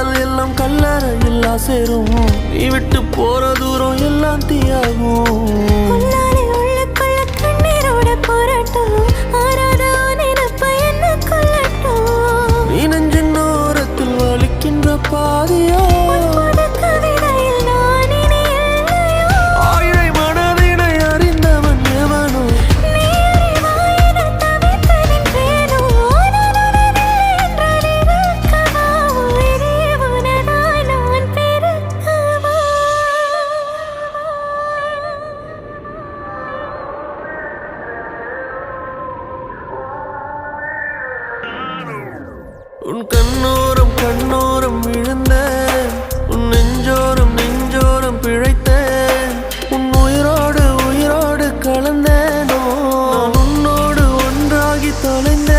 காதல் எல்லாம் கல்லறையில் சேரும் நீ விட்டு போற தூரம் எல்லாம் தீயாகும். பாதியா? உன் கண்ணோரம் கண்ணோரம் விழுந்த உன் நெஞ்சோரம் நெஞ்சோரம் பிழைத்த உன் உயிரோடு உயிரோடு கலந்த நான் உன்னோடு ஒன்றாகி தொலைந்த